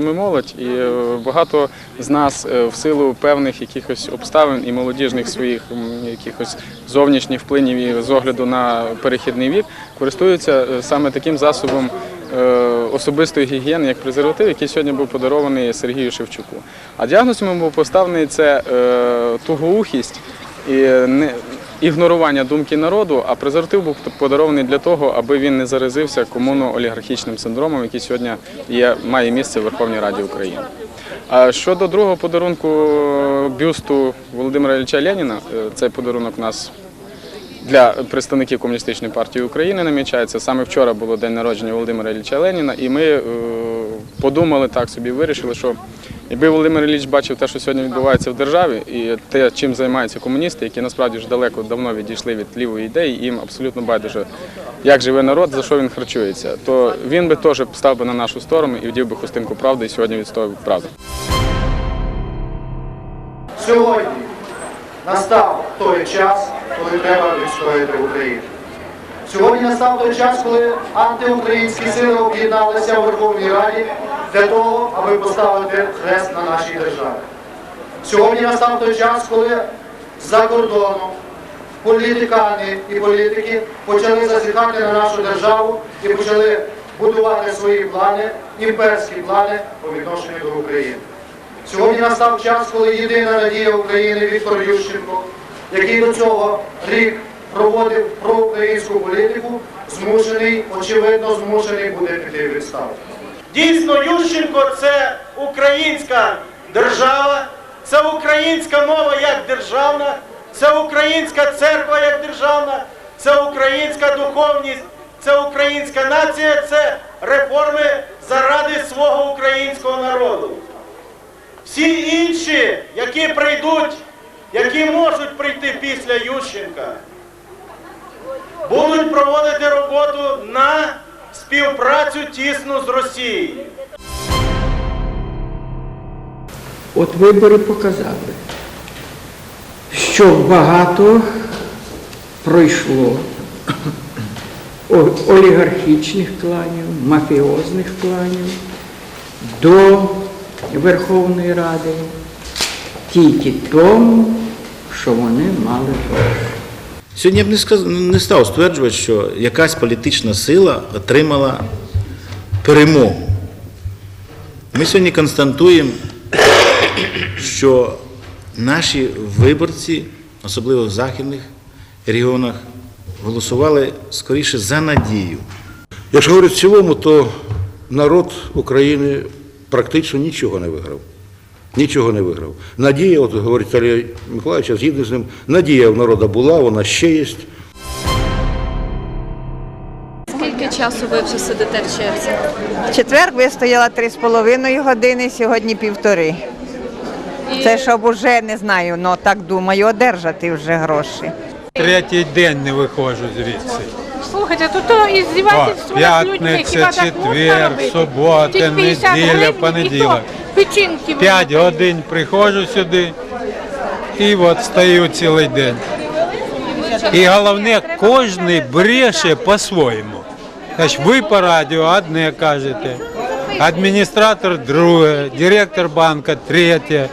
ми молодь, і е, багато з нас е, в силу певних якихось обставин і молодіжних своїх якихось зовнішніх впливів і з огляду на перехідний вік користуються е, саме таким засобом особистої гігієни, як презерватив, який сьогодні був подарований Сергію Шевчуку. А діагноз йому був поставлений це тугоухість і ігнорування думки народу, а презерватив був подарований для того, аби він не заразився комуно-олігархічним синдромом, який сьогодні є, має місце в Верховній Раді України. А щодо другого подарунку е, бюсту Володимира Ілліча Леніна, е, цей подарунок у нас для представників комуністичної партії України намічається. Саме вчора було день народження Володимира Ілліча Леніна, і ми е, подумали так собі, вирішили, що якби Володимир Ілліч бачив те, що сьогодні відбувається в державі, і те, чим займаються комуністи, які насправді вже далеко давно відійшли від лівої ідеї, їм абсолютно байдуже, як живе народ, за що він харчується, то він би теж став би на нашу сторону і вдів би хустинку правди і сьогодні відстоював правду. Сьогодні настав той час, коли треба відстояти Україну. Сьогодні настав той час, коли антиукраїнські сили об'єдналися у Верховній Раді для того, аби поставити хрест на нашій державі. Сьогодні настав той час, коли за кордоном політикани і політики почали зазіхати на нашу державу і почали будувати свої плани, імперські плани по відношенню до України. Сьогодні настав час, коли єдина надія України Віктор Ющенко, який до цього рік проводив проукраїнську політику, змушений, очевидно, змушений буде піти в відставку. Дійсно, Ющенко це українська держава, це українська мова як державна, це українська церква як державна, це українська духовність, це українська нація, це реформи заради свого українського народу. Всі інші, які прийдуть, які можуть прийти після Ющенка, будуть проводити роботу на співпрацю тісну з Росією. От вибори показали, що багато пройшло олігархічних кланів, мафіозних кланів до Верховної Ради тільки тому, що вони мали гроші. Сьогодні я б не, сказ... не став стверджувати, що якась політична сила отримала перемогу. Ми сьогодні констатуємо, що наші виборці, особливо в західних регіонах, голосували скоріше за надію. Якщо говорити в цілому, то народ України практично нічого не виграв. Нічого не виграв. Надія, от говорить Віталій Миколаївич, я згідний з ним, надія в народу була, вона ще є. Скільки часу ви вже сидите в черзі? В четвер вистояла три з половиною години, сьогодні півтори. Це щоб уже не знаю, але так думаю, одержати вже гроші. Третій день не виходжу звідси. Слухайте, то то іздівательство над людьми, хіба так можна четвер, робити? субота, Тільки 50 неділя, понеділок. Печінки П'ять годин приходжу сюди і от стою цілий день. І головне, кожен бреше по-своєму. Значить, ви по радіо одне кажете, адміністратор друге, директор банка третє.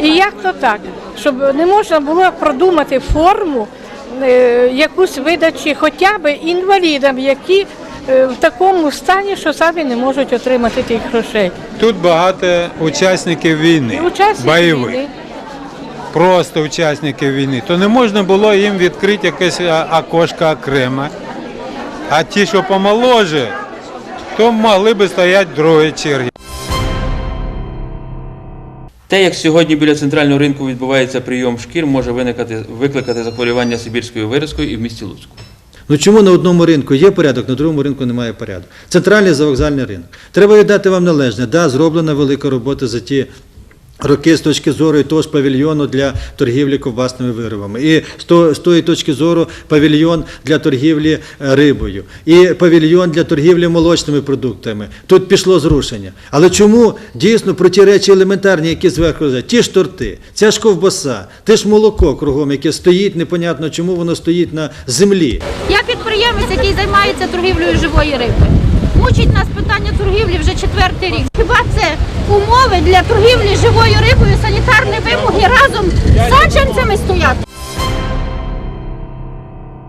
І як то так? Щоб не можна було продумати форму е, якусь видачі хоча б інвалідам, які в такому стані, що самі не можуть отримати тих грошей. Тут багато учасників війни, Учасники бойових. війни. просто учасників війни, то не можна було їм відкрити якесь окошко окремо. А ті, що помоложе, то могли би стояти в другій черзі. Те, як сьогодні біля центрального ринку відбувається прийом шкір, може виникати, викликати захворювання сибірською виразкою і в місті Луцьку. Ну чому на одному ринку є порядок, на другому ринку немає порядку? Центральний завокзальний ринок. Треба віддати вам належне. Да, зроблена велика робота за ті роки з точки зору і того ж павільйону для торгівлі ковбасними виробами. І з, то, з тої точки зору павільйон для торгівлі е, рибою. І павільйон для торгівлі молочними продуктами. Тут пішло зрушення. Але чому дійсно про ті речі елементарні, які зверху лежать? ті ж торти, ця ж ковбаса, те ж молоко кругом, яке стоїть, непонятно чому воно стоїть на землі. Я підприємець, який займається торгівлею живої риби. Мучить нас питання торгівлі вже четвертий рік. Хіба це умови для торгівлі живою рибою, санітарні вимоги разом з саджанцями стоять.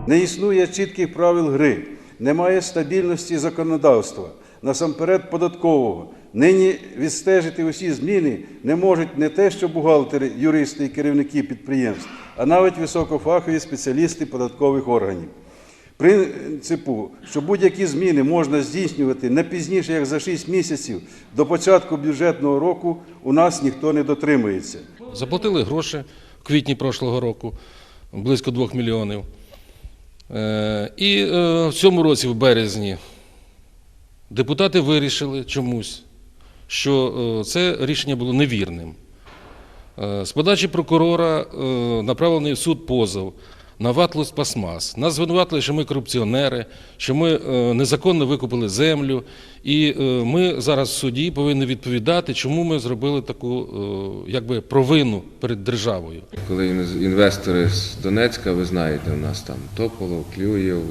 Не існує чітких правил гри, немає стабільності законодавства, насамперед податкового. Нині відстежити усі зміни не можуть не те, що бухгалтери, юристи і керівники підприємств, а навіть високофахові спеціалісти податкових органів. Принципу, що будь-які зміни можна здійснювати не пізніше, як за 6 місяців до початку бюджетного року, у нас ніхто не дотримується. Заплатили гроші в квітні прошлого року, близько 2 мільйонів. Е, І е, в цьому році, в березні, депутати вирішили чомусь, що е, це рішення було невірним. З подачі прокурора направлений в суд позов на Ватлус Пасмас. Нас звинуватили, що ми корупціонери, що ми е, незаконно викупили землю. І е, ми зараз в суді повинні відповідати, чому ми зробили таку е, якби, провину перед державою. Коли інвестори з Донецька, ви знаєте, у нас там Тополов, Клюєв,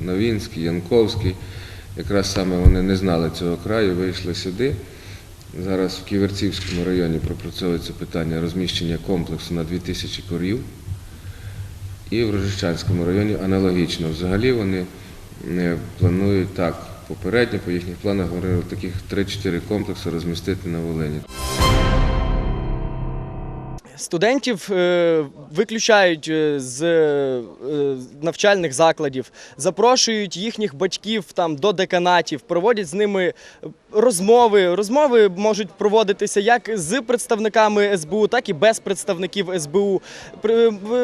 Новінський, Янковський, якраз саме вони не знали цього краю, вийшли сюди. Зараз в Ківерцівському районі пропрацьовується питання розміщення комплексу на 2000 корів. І в Рожищанському районі аналогічно. Взагалі вони е, планують так, попередньо по їхніх планах говорили таких 3-4 комплекси розмістити на Волині. Студентів е, виключають е, з е, навчальних закладів, запрошують їхніх батьків там до деканатів, проводять з ними розмови. Розмови можуть проводитися як з представниками СБУ, так і без представників СБУ.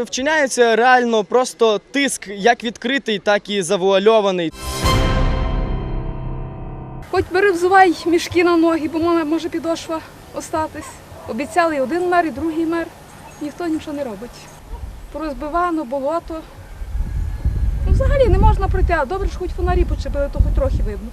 Вчиняється реально просто тиск, як відкритий, так і завуальований. Хоч бери взувай мішки на ноги, бо може підошва остатись. Обіцяли один мер, і другий мер. Ніхто нічого не робить. Порозбивано, болото. Ну, взагалі не можна пройти, а добре, що хоч фонарі почепили, то хоч трохи видно.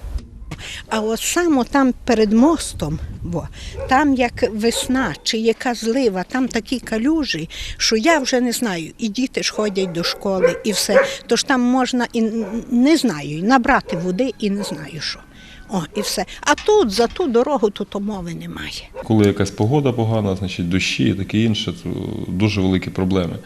А от саме там перед мостом, бо там як весна чи яка злива, там такі калюжі, що я вже не знаю. І діти ж ходять до школи, і все. Тож там можна і не знаю, і набрати води і не знаю що. О, і все. А тут за ту дорогу тут мови немає. Коли якась погода погана, значить дощі і таке інше, то дуже великі проблеми.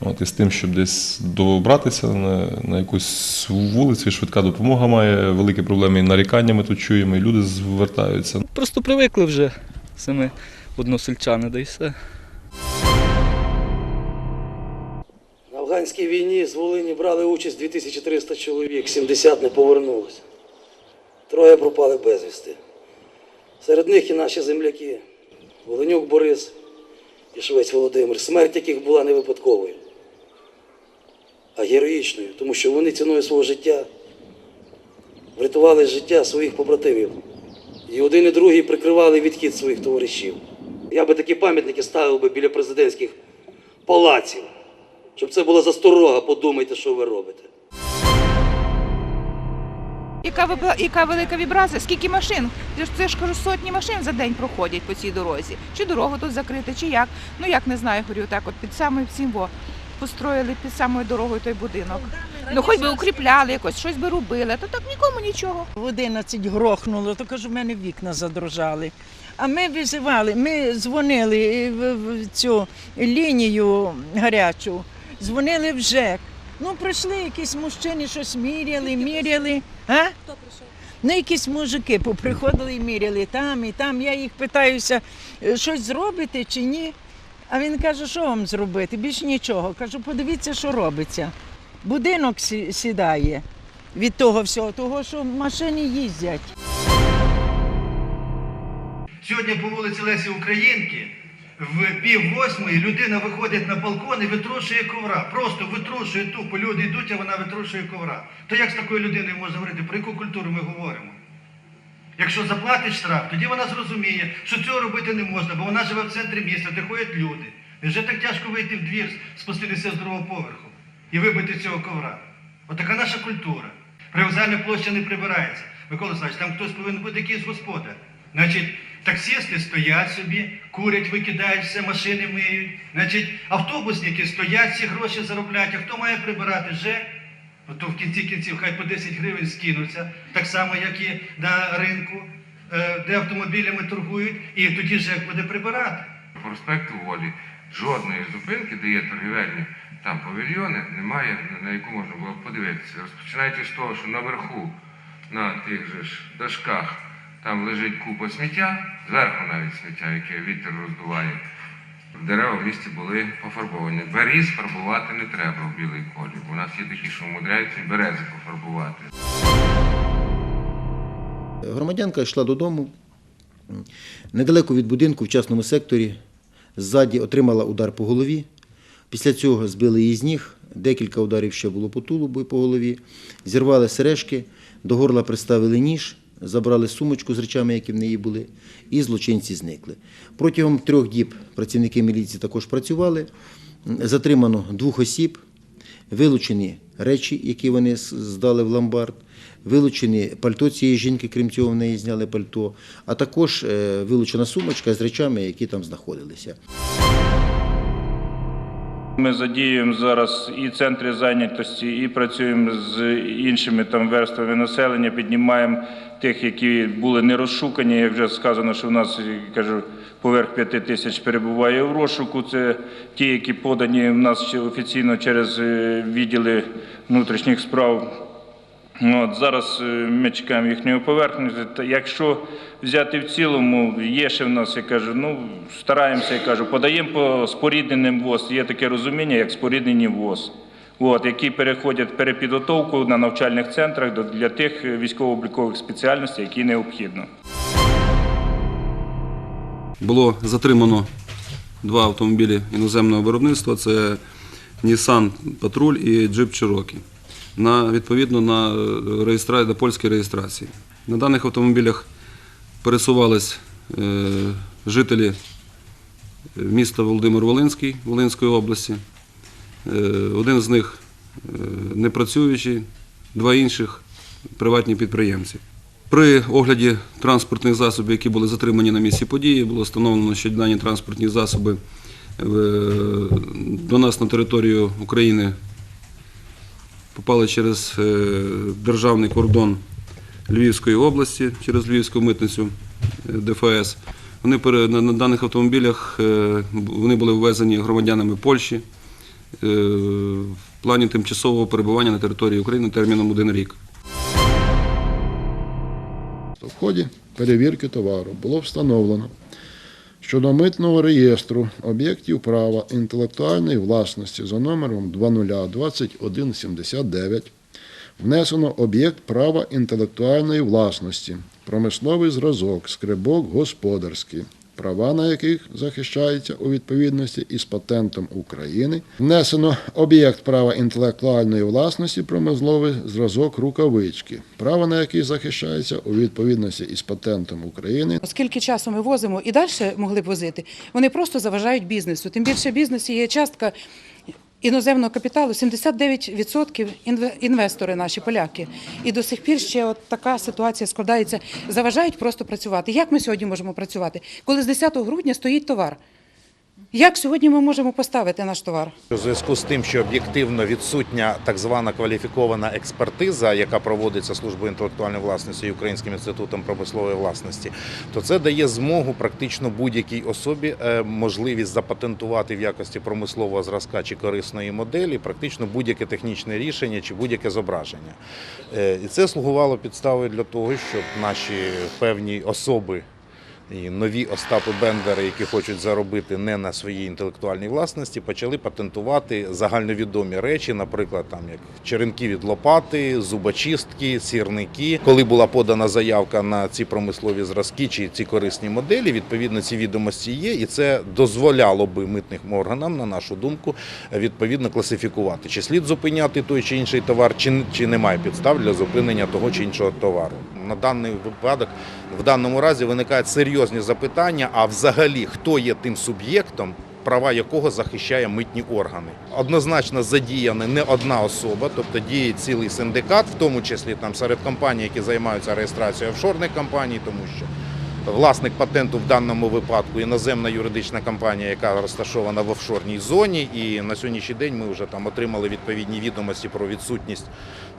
От, і з тим, щоб десь добратися на, на якусь вулицю, швидка допомога має великі проблеми. І нарікання ми тут чуємо, і люди звертаються. Просто привикли вже самі односельчани, да й все. На афганській війні з Волині брали участь 2300 чоловік, 70 не повернулося. Троє пропали безвісти. Серед них і наші земляки Волинюк Борис і Швець Володимир, смерть яких була не випадковою, а героїчною, тому що вони ціною свого життя врятували життя своїх побратимів. І один і другий прикривали відхід своїх товаришів. Я би такі пам'ятники ставив би біля президентських палаців. Щоб це була засторога, подумайте, що ви робите. Яка, яка велика вібрація? Скільки машин? Це ж, кажу, сотні машин за день проходять по цій дорозі. Чи дорогу тут закрити, чи як? Ну як не знаю, говорю, так от під самою всім во построїли під самою дорогою той будинок. Ну хоч би укріпляли якось, щось би робили, то так нікому нічого. В 11 грохнуло, то кажу, в мене вікна задрожали. А ми визивали, ми дзвонили в цю лінію гарячу, дзвонили в ЖЕК. Ну, прийшли якісь мужчини, щось міряли, міряли. А? Хто прийшов? Ну, якісь мужики поприходили і міряли там і там. Я їх питаюся, «Е, щось зробите чи ні. А він каже, що вам зробити? Більш нічого. Кажу, подивіться, що робиться. Будинок сі- сідає від того всього, того, що машини їздять. Сьогодні по вулиці Лесі Українки в пів восьмої людина виходить на балкон і витрушує ковра. Просто витрушує тупо. Люди йдуть, а вона витрушує ковра. То як з такою людиною можна говорити? Про яку культуру ми говоримо? Якщо заплатить штраф, тоді вона зрозуміє, що цього робити не можна, бо вона живе в центрі міста, де ходять люди. Вже так тяжко вийти в двір, спуститися з другого поверху і вибити цього ковра. Отака наша культура. Привокзальна площа не прибирається. Микола Славович, там хтось повинен бути якийсь господар. Значить, таксисти стоять собі, курять, викидають все, машини миють. Значить, автобусники стоять, ці гроші заробляють. А хто має прибирати? ЖЕК? То в кінці кінців хай по 10 гривень скинуться, так само, як і на ринку. е, де автомобілями торгують, і тоді ЖЕК буде прибирати. По проспекту Волі жодної зупинки, де є торгівельні там павільйони, немає, на яку можна було подивитися. Розпочинаючи з того, що наверху, на тих же ж дашках, там лежить купа сміття, зверху навіть сміття, яке вітер роздуває. Дерева в місті були пофарбовані. Беріз фарбувати не треба в білий колір. У нас є такі, що вмудряються берези пофарбувати. Громадянка йшла додому недалеко від будинку в частному секторі. Ззаді отримала удар по голові. Після цього збили її з ніг. Декілька ударів ще було по тулубу і по голові. Зірвали сережки, до горла приставили ніж, забрали сумочку з речами, які в неї були, і злочинці зникли. Протягом трьох діб працівники міліції також працювали. Затримано двох осіб, вилучені речі, які вони здали в ломбард, вилучені пальто цієї жінки, крім цього, в неї зняли пальто, а також е, вилучена сумочка з речами, які там знаходилися. Ми задіюємо зараз і центри зайнятості, і працюємо з іншими там верствами населення, піднімаємо тих, які були не розшукані. Як вже сказано, що в нас кажу, поверх п'яти тисяч перебуває в розшуку. Це ті, які подані в нас офіційно через е, відділи внутрішніх справ. От, зараз е, ми чекаємо їхньої поверхні. Якщо взяти в цілому, є ще в нас, я кажу, ну стараємося, я кажу, подаємо по спорідненим ВОЗ. Є таке розуміння, як споріднені ВОЗ. От, які переходять перепідготовку на навчальних центрах для тих військово-облікових спеціальностей, які необхідно. Було затримано два автомобілі іноземного виробництва: це Nissan Патруль і Jeep Cherokee. На, відповідно на, е, реєстра... на польській реєстрації. На даних автомобілях пересувались е, жителі міста Володимир-Волинський Волинської області. Е, один з них е, непрацюючий, два інших приватні підприємці. При огляді транспортних засобів, які були затримані на місці події, було встановлено, що дані транспортні засоби е, до нас на територію України попали через державний кордон Львівської області, через Львівську митницю ДФС. Вони на, даних автомобілях вони були ввезені громадянами Польщі в плані тимчасового перебування на території України терміном один рік. В ході перевірки товару було встановлено, що до митного реєстру об'єктів права інтелектуальної власності за номером 202179 внесено об'єкт права інтелектуальної власності, промисловий зразок, скрибок господарський, права на яких захищаються у відповідності із патентом України. Внесено об'єкт права інтелектуальної власності, промисловий зразок рукавички, право на який захищається у відповідності із патентом України. Оскільки часу ми возимо і далі могли б возити, вони просто заважають бізнесу. Тим більше бізнесу є частка іноземного капіталу, 79% інвестори наші поляки. І до сих пір ще от така ситуація складається. Заважають просто працювати. Як ми сьогодні можемо працювати, коли з 10 грудня стоїть товар? Як сьогодні ми можемо поставити наш товар? У зв'язку з тим, що об'єктивно відсутня так звана кваліфікована експертиза, яка проводиться службою інтелектуальної власності і Українським інститутом промислової власності, то це дає змогу практично будь-якій особі е, можливість запатентувати в якості промислового зразка чи корисної моделі практично будь-яке технічне рішення чи будь-яке зображення. Е, І це слугувало підставою для того, щоб наші певні особи. І нові Остапи Бендери, які хочуть заробити не на своїй інтелектуальній власності, почали патентувати загальновідомі речі, наприклад, там як черенки від лопати, зубочистки, сірники. Коли була подана заявка на ці промислові зразки чи ці корисні моделі, відповідно ці відомості є, і це дозволяло би митним органам, на нашу думку, відповідно класифікувати, чи слід зупиняти той чи інший товар, чи, чи немає підстав для зупинення того чи іншого товару. На даний випадок в даному разі виникають серйозні запитання: а взагалі хто є тим суб'єктом, права якого захищає митні органи? Однозначно задіяна не одна особа, тобто діє цілий синдикат, в тому числі там серед компаній, які займаються реєстрацією офшорних компаній, тому що власник патенту в даному випадку іноземна юридична компанія, яка розташована в офшорній зоні. І на сьогоднішній день ми вже там отримали відповідні відомості про відсутність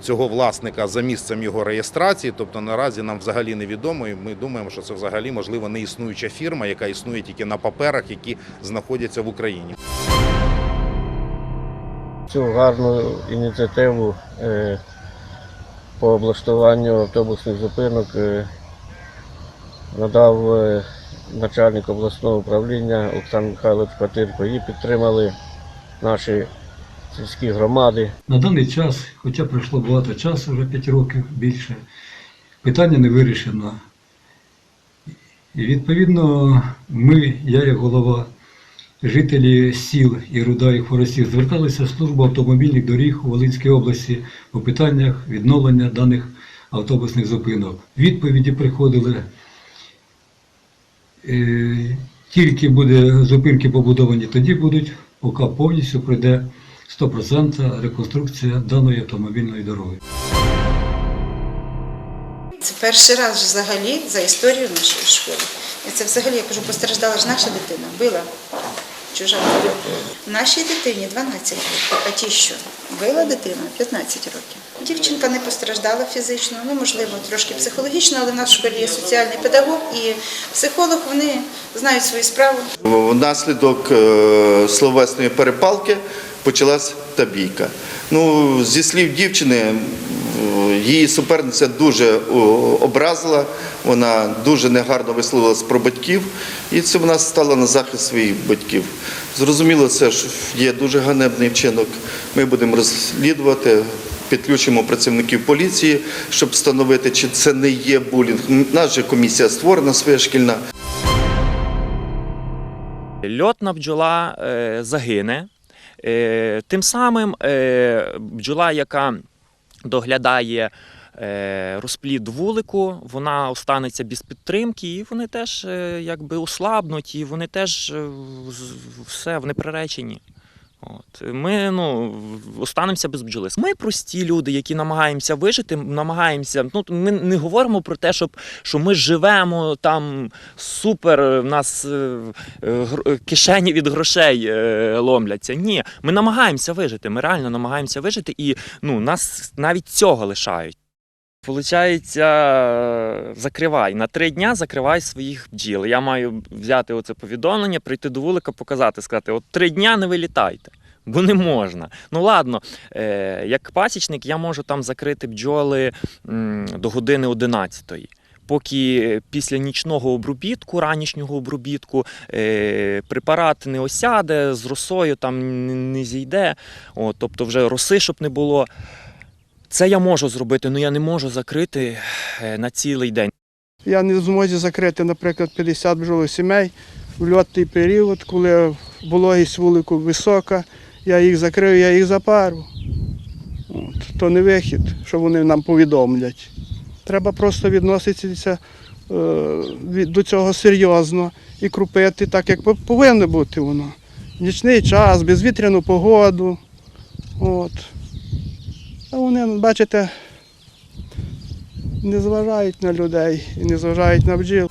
цього власника за місцем його реєстрації. Тобто наразі нам взагалі невідомо, і ми думаємо, що це взагалі можливо не існуюча фірма, яка існує тільки на паперах, які знаходяться в Україні. цю гарну ініціативу е, по облаштуванню автобусних зупинок е, надав е, начальник обласного управління Олександр Михайлович Патирко. Її підтримали наші сільські громади. На даний час, хоча пройшло багато часу, вже 5 років більше, питання не вирішено. І відповідно ми, я як голова, жителі сіл і руда і хворостів зверталися в службу автомобільних доріг у Волинській області по питаннях відновлення даних автобусних зупинок. Відповіді приходили. Е, Тільки буде зупинки побудовані, тоді будуть, поки повністю пройде 100% реконструкція даної автомобільної дороги. Це перший раз взагалі за історію нашої школи. Це взагалі, я кажу, постраждала ж наша дитина, била чужа дитина. Нашій дитині 12 років, а ті що? Била дитина 15 років. Дівчинка не постраждала фізично, ну можливо, трошки психологічно, але в нас в школі є соціальний педагог і психолог, вони знають свою справу. Внаслідок е, словесної перепалки почалась та бійка. Ну, зі слів дівчини, її суперниця дуже образила, вона дуже негарно висловилась про батьків, і це вона стала на захист своїх батьків. Зрозуміло, це ж є дуже ганебний вчинок. Ми будемо розслідувати. Підключимо працівників поліції, щоб встановити, чи це не є булінг. Же комісія створена своя шкільна. Льотна бджола е, загине. Е, тим самим е, бджола, яка доглядає е, розплід вулику, вона останеться без підтримки, і вони теж е, якби ослабнуть, і вони теж е, все, вони приречені. От. Ми ну, останемося без бджоли. Ми прості люди, які намагаємося вижити, намагаємося. Ну, ми не говоримо про те, щоб, що ми живемо там супер, в нас е, е, кишені від грошей е, ломляться. Ні, ми намагаємося вижити. Ми реально намагаємося вижити, і ну, нас навіть цього лишають. Получається, закривай. На три дня закривай своїх бджіл. Я маю взяти оце повідомлення, прийти до вулика, показати, сказати, от три дня не вилітайте. Бо не можна. Ну ладно, е, як пасічник я можу там закрити бджоли до години 11 Поки після нічного обробітку, ранішнього обробітку, е, препарат не осяде, з росою там не, не зійде, О, тобто вже роси, щоб не було. Це я можу зробити, але я не можу закрити е, на цілий день. Я не в змозі закрити, наприклад, 50 бджолосімей в льотний період, коли вологість вулику висока, я їх закрию, я їх запару. От. То не вихід, що вони нам повідомлять. Треба просто відноситися е, до цього серйозно і крупити так, як повинно бути воно. Нічний час, безвітряну погоду. От. А вони, бачите, не зважають на людей і не зважають на бджіл.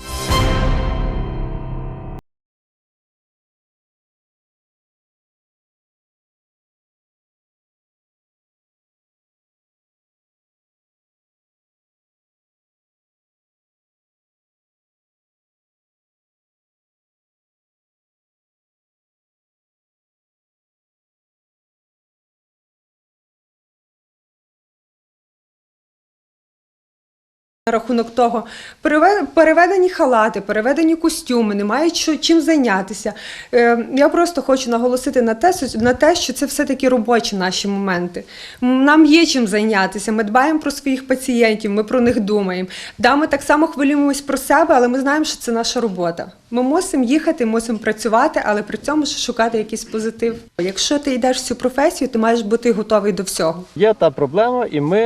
На рахунок того, переве- переведені халати, переведені костюми, немає чим зайнятися. Е, Я просто хочу наголосити на те, на що це все-таки робочі наші моменти. Нам є чим зайнятися. Ми дбаємо про своїх пацієнтів, ми про них думаємо. Да, ми так само хвилюємось про себе, але ми знаємо, що це наша робота. Ми мусимо їхати, мусимо працювати, але при цьому шукати якийсь позитив. Якщо ти йдеш в цю професію, ти маєш бути готовий до всього. Є та проблема, і ми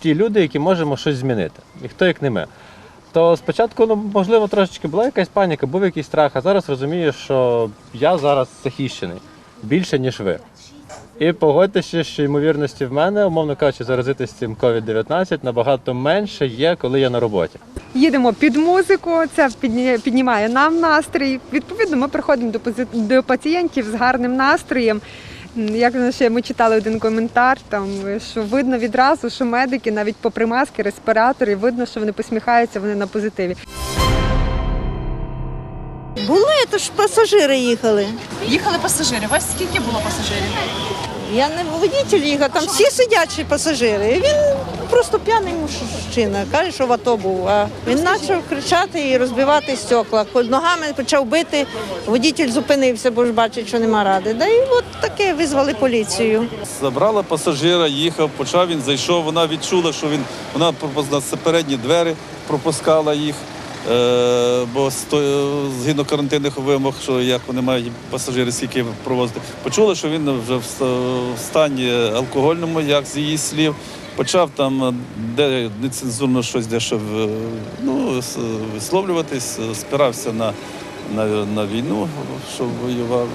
ті люди, які можемо щось змінити. І хто як не ми. То спочатку, ну, можливо, трошечки була якась паніка, був якийсь страх, а зараз розумію, що я зараз захищений більше, ніж ви. І погодьтеся, що ймовірності в мене, умовно кажучи, заразитися цим COVID-19 набагато менше є, коли я на роботі. Їдемо під музику, це підні- піднімає нам настрій. Відповідно, ми приходимо до пацієнтів з гарним настроєм. Як ще ми читали один коментар, там що видно відразу, що медики навіть попри маски, респіратори, видно, що вони посміхаються, вони на позитиві. Було, то ж пасажири їхали. Їхали пасажири. У вас скільки було пасажирів? Я не водитель їхав, там всі сидячі пасажири. Він просто п'яний мужчина, каже, що в АТО був. А він почав кричати і розбивати стекла. Ногами почав бити, водитель зупинився, бо ж бачить, що нема ради. Да і от таке визвали поліцію. Забрала пасажира, їхав, почав він, зайшов. Вона відчула, що він вона пропускала передні двері, пропускала їх. Е, бо згідно карантинних вимог, що як вони мають пасажири скільки провозити, почула, що він вже в стані алкогольному, як з її слів. Почав там де нецензурно щось дещо ну, висловлюватись, спирався на, на, на війну, що воював.